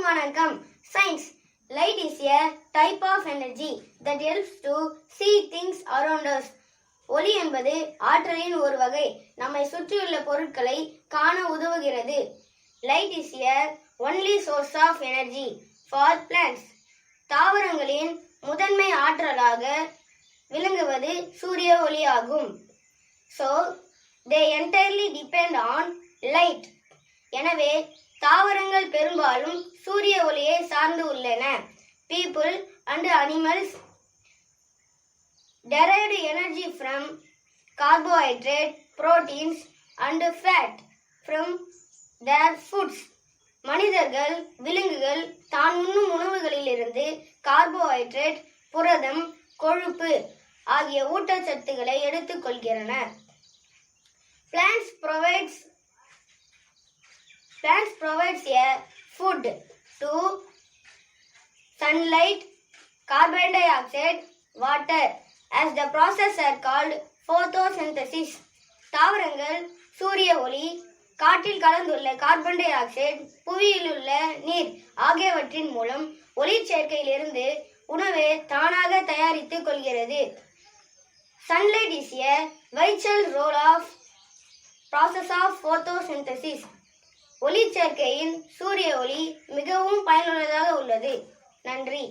அனைவருக்கும் வணக்கம் science light is a type of energy that helps to see things around us ஒளி என்பது ஆற்றலின் ஒரு வகை. நம்மை சுற்றியுள்ள பொருட்களை காண உதவுகிறது. Light is a only source of energy for plants தாவரங்களின் முதன்மை ஆற்றலாக விளங்குவது சூரிய ஒளி ஆகும். So they entirely depend on light எனவே தாவரங்கள் பெரும்பாலும் சூரிய ஒளியை சார்ந்து உள்ளன. People and animals derived energy from carbohydrate proteins and fat from their foods. மனிதர்கள் விலங்குகள் தான் உண்ணும் உணவுகளிலிருந்து கார்போஹைட்ரேட் புரதம் கொழுப்பு ஆகிய ஊட்டச்சத்துக்களை எடுத்துக்கொள்கின்றன plants provides plants provides a food to sunlight carbon dioxide water. As the process are called photosynthesis. தாவரங்கள் சூரிய ஒளி காற்றில் கலந்துள்ள கார்பன் டை ஆக்சைடு புவியில் உள்ள நீர் ஆகியவற்றின் மூலம் ஒளிச்சேர்க்கையிலிருந்து உணவு தானாக தயாரித்துக் கொள்கிறது. Sunlight is a vital role of process of ஒளி சேர்க்கையின் சூரிய ஒளி மிகவும் பயனுள்ளதாக உள்ளது. நன்றி.